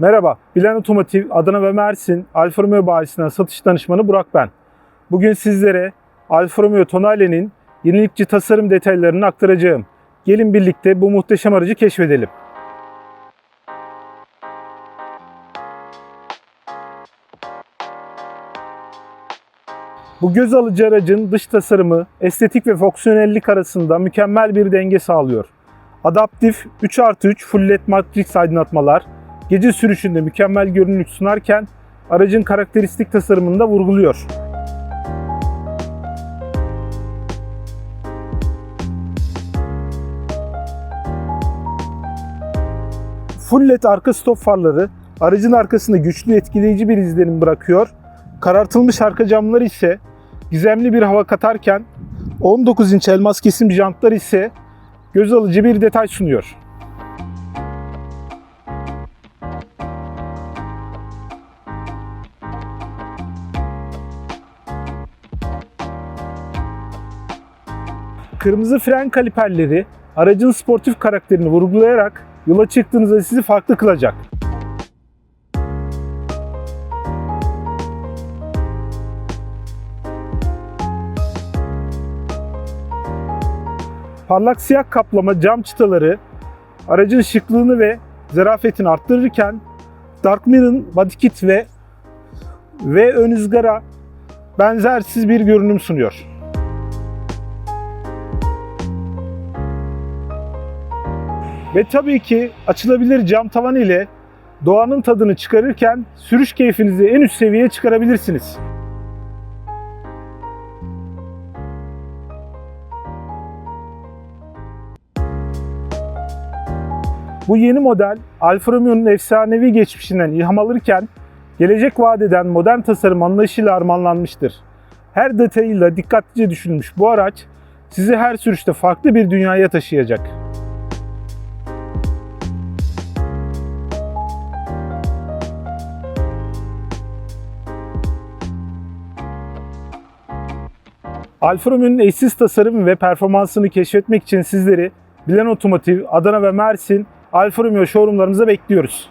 Merhaba, Bilen Otomotiv Adana ve Mersin Alfa Romeo bayisinden satış danışmanı Burak ben. Bugün sizlere Alfa Romeo Tonale'nin yenilikçi tasarım detaylarını aktaracağım. Gelin birlikte bu muhteşem aracı keşfedelim. Bu göz alıcı aracın dış tasarımı, estetik ve fonksiyonellik arasında mükemmel bir denge sağlıyor. Adaptif 3 artı 3 full led matrix aydınlatmalar, gece sürüşünde mükemmel görünüm sunarken aracın karakteristik tasarımını da vurguluyor. Full led arka stop farları aracın arkasında güçlü etkileyici bir izlenim bırakıyor. Karartılmış arka camlar ise gizemli bir hava katarken 19 inç elmas kesim jantlar ise göz alıcı bir detay sunuyor. Kırmızı fren kaliperleri aracın sportif karakterini vurgulayarak yola çıktığınızda sizi farklı kılacak. Parlak siyah kaplama cam çıtaları aracın şıklığını ve zarafetini arttırırken Dark Mirror'ın body kit ve ve ön ızgara benzersiz bir görünüm sunuyor. Ve tabii ki açılabilir cam tavan ile doğanın tadını çıkarırken sürüş keyfinizi en üst seviyeye çıkarabilirsiniz. Bu yeni model Alfa Romeo'nun efsanevi geçmişinden ilham alırken gelecek vaat modern tasarım anlayışıyla armağanlanmıştır. Her detayıyla dikkatlice düşünülmüş bu araç sizi her sürüşte farklı bir dünyaya taşıyacak. Alfa Romeo'nun eşsiz tasarımı ve performansını keşfetmek için sizleri Bilen Otomotiv, Adana ve Mersin Alfa Romeo showroomlarımıza bekliyoruz.